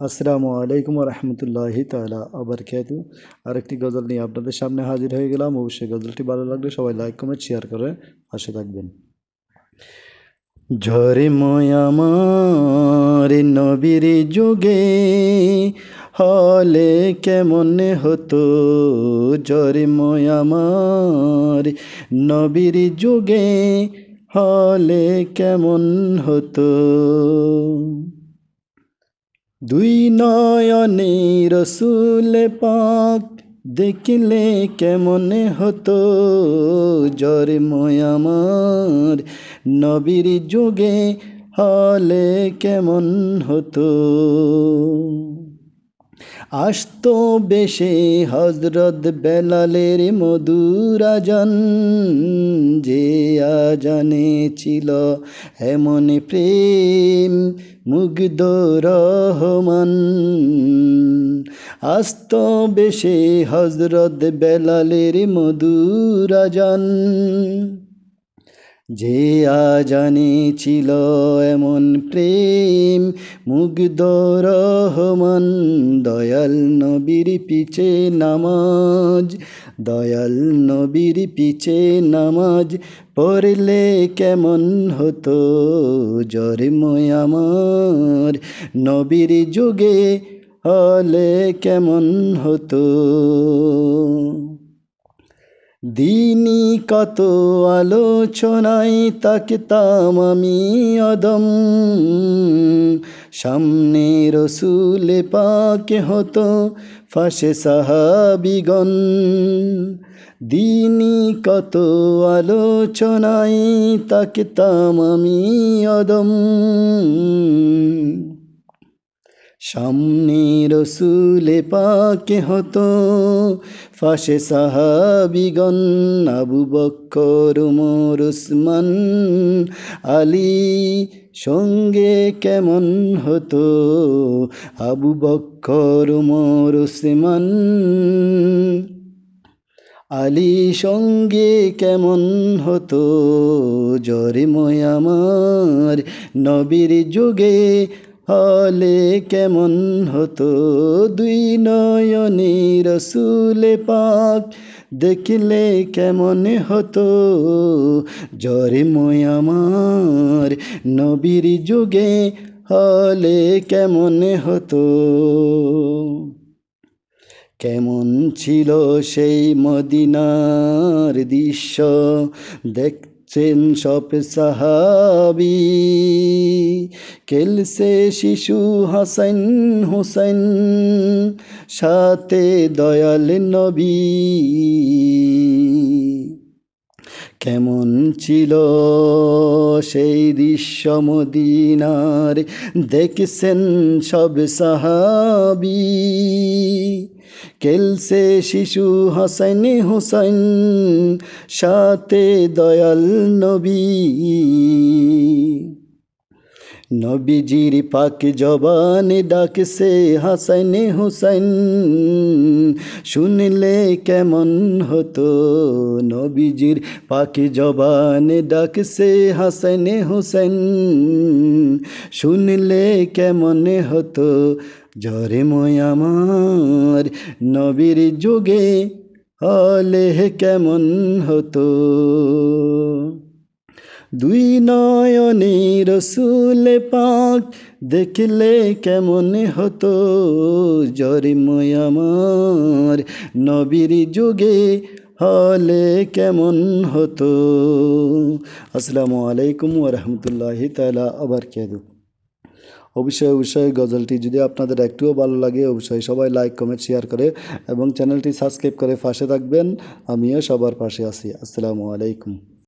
আসসালামু আলাইকুম রহমতুল্লাহি তালা আবার খেতু আরেকটি গজল নিয়ে আপনাদের সামনে হাজির হয়ে গেলাম। অবশ্যই গজলটি ভালো লাগলে সবাই লাইক, কমেন্ট, শেয়ার করে পাশে থাকবেন। ঝরে ময়ামার নবীর যুগে হলে কেমন হতো? ঝরে ময়ামার নবীর যুগে হলে কেমন হতো? দুই নয়নে রসুল পাক দেখলে কেমন হতো জ্বর আমার। নবীর যুগে হলে কেমন হতো। আসতো বেশে হজরত বেলালের মধুরাজন যে আজানে ছিল এমন প্রেম মুগ্ধ রহমান আস্ত বেশে হজরত বেলালের মধুরাজন যে আজানে ছিল এমন প্রেম, মুগ্ধ রহমান, দয়াল নবীর পিছে নামাজ, দয়াল নবীর পিছে নামাজ পড়লে কেমন হতো জন্ময় আমার? নবীর যুগে হলে কেমন হতো? দিনই কত আলোচনায় তাকতাম আমি অদম সামনে রসুল পাকে হতো ফাঁসে সাহাবিগণ। দিনই কত আলোচনায় তাকতাম আমি অদম সামনে রসুলে পাকে হতো ফাঁসে সাহাবিগণ আবু বক্কর উমর উসমান, আলী সঙ্গে কেমন হতো? আবু বক্কর উমর উসমান, আলী সঙ্গে কেমন হতো? জরে আমার নবীর যুগে হলে কেমন হতো? দুই নয়নে রসুলে পাক দেখলে কেমন হতো? জরে আমার নবীর যুগে হলে কেমন হতো? কেমন ছিল সেই মদিনার দৃশ্য দেখছেন সব সাহাবি। কেলসে শিশু হাসান হোসেন সাথে দয়াল নবী। কেমন ছিল সেই দৃশ্য মদিনার, দেখছেন সব সাহাবি। কেলসে শিশু হাসাইন হোসাইন, সাথে দয়াল নবী। নবীজির পাক জবান ডাকছে হাসাইন হুসাইন, শুনলে কেমন হতো? নবীজির পাক জবান ডাকছে হাসাইন হুসাইন, শুনলে কেমন হতো? জরে আমার নবীর যুগে হলে কেমন হতো? দুই নয়নে রসুল পাক দেখলে কেমন হতো? জরিময় আমার নবীর যুগে হলে কেমন হতো? আসসালামু আলাইকুম ওরহমতুল্লাহি তালা আবার কেদু অবশ্যই অবশ্যই গজলটি যদি আপনাদের একটুও ভালো লাগে, অবশ্যই সবাই লাইক কমেন্ট শেয়ার করে এবং চ্যানেলটি সাবস্ক্রাইব করে পাশে থাকবেন। আমিও সবার পাশে আছি। আসসালামু আলাইকুম।